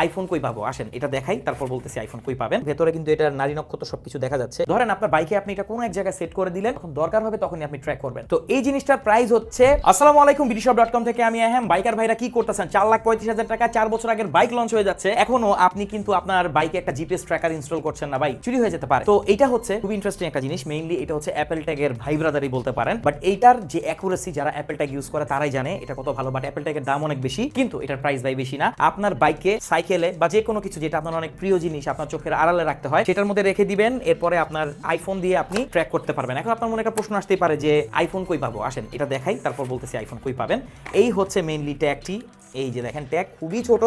IPhone কই পাবো? আসেন, এটা দেখাই, তারপর বলতেছি আইফোন কই পাবেন? ভেতরে কিন্তু এটা নারী নক্ষত্র সবকিছু দেখা যাচ্ছে। ধরেন আপনার বাইকে আপনি এটা কোনো এক জায়গায় সেট করে দিলেন তখন দরকার হবে তখনই আপনি ট্র্যাক করবেন। তো এই জিনিসটার প্রাইস হচ্ছে, আসসালামু আলাইকুম বিডিশপ ডট কম থেকে আমি আহম বাইকার ভাইরা কি করতেছেন? চার লাখ পঁয়ত্রিশ হাজার টাকা চার বছর আগের বাইক লঞ্চ হয়ে যাচ্ছে। এখনও আপনি কিন্তু আপনার বাইকে একটা জিপিএস ট্র্যাকার ইনস্টল করছেন না ভাই, চুরি হয়ে যেতে পারে। তো এটা হচ্ছে খুব ইন্টারেস্টিং একটা জিনিস মেইনলি এটা হচ্ছে অ্যাপেল ট্যাগের ভাই ব্রাদারই বলতে পারেন। বাট এইটার যে অ্যাকুরেসি যারা অ্যাপেল ট্যাগ ইউজ করে, তারাই জানে এটা কত ভালো। বাট অ্যাপেল ট্যাগের দাম অনেক বেশি, কিন্তু এটার প্রাইস ভাই বেশি না। আপনার বাইকে সাইকেলে বা যে কোনো কিছু যেটা আপনার অনেক প্রিয় জিনিস আপনার চোখের আড়ালে রাখতে হয়, সেটার মধ্যে রেখে দিবেন। এরপরে আপনার আইফোন দিয়ে আপনি ট্র্যাক করতে পারবেন। এখন আপনার মনে একটা প্রশ্ন আসতেই পারে যে আইফোন কই পাবো? আসেন, এটা দেখাই, তারপর বলতেছি আইফোন কই পাবেন। এই হচ্ছে মেইনলি ট্যাগটি এই যে দেখেন ট্যাগ খুবই ছোট।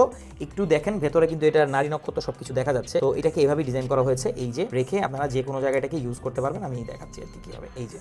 একটু দেখেন, ভেতরে কিন্তু এটা নারী নক্ষত্র সবকিছু দেখা যাচ্ছে। তো এটাকে এভাবেই ডিজাইন করা হয়েছে। এই যে রেখে আপনারা যে কোনো জায়গায় এটাকে ইউজ করতে পারবেন। আমি দেখাচ্ছি আর কি কি হবে এই যে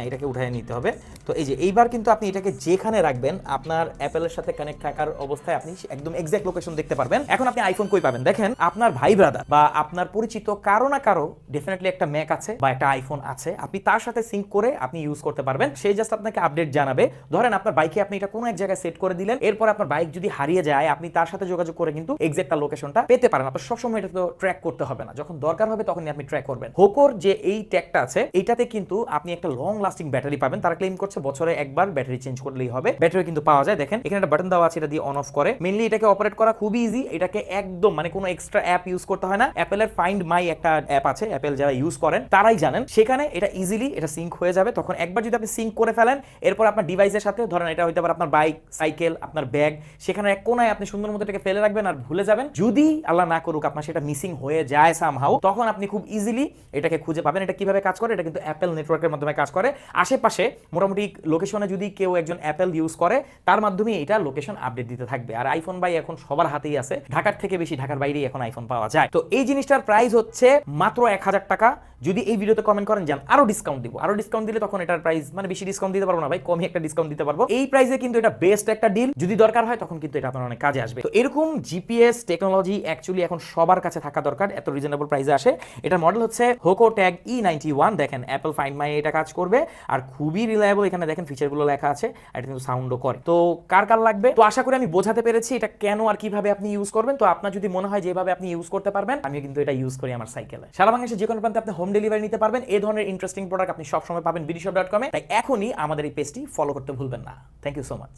হ্যাঁ এটাকে উঠায় নিতে হবে। তো এই যে, এইবার কিন্তু আপনি এটাকে যেখানে রাখবেন, আপনার অ্যাপেলের সাথে কানেক্ট থাকার অবস্থায় আপনি একদম এক্সাক্ট লোকেশন দেখতে পারবেন। এখন আপনি আইফোন কই পাবেন? দেখেন, আপনার ভাই ব্রাদার বা আপনার পরিচিত কারও না কারও ডেফিনেটলি একটা ম্যাক আছে বা একটা আইফোন আছে। আপনি তার সাথে সিঙ্ক করে আপনি ইউজ করতে পারবেন। সেই জাস্ট আপনাকে আপডেট জানাবে। ধরেন, আপনার বাইকে আপনি এটা কোনো এক জায়গায় সেট করে দিলেন। এরপর আপনার বাইক যদি হারিয়ে যায়, আপনি তার সাথে যোগাযোগ করে কিন্তু এক্সাক্ট তার লোকেশনটা পেতে পারেন। আপনার সবসময় এটা তো ট্র্যাক করতে হবে না। যখন দরকার হবে, তখনই আপনি ট্র্যাক করবেন। হোকোর যে এই ট্যাগটা আছে এইটাতে কিন্তু আপনি একটা লং লাস্টিং ব্যাটারি পাবেন। তারা ক্লেম করছে বছরে একবার ব্যাটারি চেঞ্জ করলেই হবে। ব্যাটারি কিন্তু পাওয়া যায়। দেখেন, এখানে একটা বাটন দেওয়া আছে, এটা দিয়ে অন অফ করে। মেনলি এটাকে অপারেট করা খুবই ইজি এটাকে একদম মানে কোনো এক্সট্রা অ্যাপ ইউজ করতে হয় না। অ্যাপেলের ফাইন্ড মাই একটা অ্যাপ আছে অ্যাপেল যারা ইউজ করেন, তারাই জানেন। সেখানে এটা ইজিলি এটা সিঙ্ক হয়ে যাবে। তখন একবার যদি আপনি সিঙ্ক করে ফেলেন, এরপর আপনার ডিভাইসের সাথে ধরেন, এটা হইতে পারে আপনার বাইক সাইকেল আপনার ব্যাগ সেখানে এক কোনায় আপনি সুন্দর মতো এটাকে ফেলে রাখবেন আর ভুলে যাবেন। যদি আল্লাহ না করুক, আপনার সেটা মিসিং হয়ে যায় সামহাউ তখন আপনি খুব ইজিলি এটাকে খুঁজে পাবেন। এটা কীভাবে কাজ করে? এটা কিন্তু অ্যাপেল নেটওয়ার্কের মাধ্যমে কাজ করে। আশেপাশে মোটামুটি লোকেশনে যদি কেউ একজন অ্যাপেল ইউজ করে, তার মাধ্যমে এটা লোকেশন আপডেট দিতে থাকবে। আর আইফোন বাই এখন সবার হাতেই আছে। ঢাকার থেকে বেশি ঢাকার বাইরেই এখন আইফোন পাওয়া যায়। তো এই জিনিসটার প্রাইস হচ্ছে মাত্র এক হাজার টাকা। যদি এই ভিডিওতে কমেন্ট করেন যান আরও ডিসকাউন্ট দিব, আরও ডিসকাউন্ট দিলে তখন এটার প্রাইস মানে বেশি ডিসকাউন্ট দিতে পারব না ভাই, কমই একটা ডিসকাউন্ট দিতে পারব। এই প্রাইসে কিন্তু এটা বেস্ট একটা ডিল যদি দরকার হয় তখন কিন্তু এটা আপনার অনেক কাজে আসবে। তো এরকম জিপিএস টেকনোলজি অ্যাকচুয়ালি এখন সবার কাছে থাকা দরকার। এত রিজনেবল প্রাইসে আসে। এটার মডেল হচ্ছে Hoco tag E ninety one দেখেন অ্যাপল ফাইন্ড মাই এটা কাজ করবে। আর খুবই রিলায়েবল এখানে দেখেন ফিচারগুলো লেখা আছে, আর এটা কিন্তু সাউন্ডও করে। তো কার কার লাগবে? তো আশা করি আমি বোঝাতে পেরেছি এটা কেন আর কীভাবে আপনি ইউজ করবেন। তো আপনার যদি মনে হয় যেভাবে আপনি ইউজ করতে পারবেন আমি কিন্তু এটা ইউজ করি আমার সাইকেলে সারা বাংলাদেশে যে কোনো প্রান্তে আপনি হোম ডেলিভারি নিতে পারবেন। এই ধরনের ইন্টারেস্টিং প্রোডাক্ট আপনি সবসময় পাবেন বিডিশপ ডট কমে তাই এখনই আমাদের এই পেজটি ফলো করতে ভুলবেন না। Thank you so much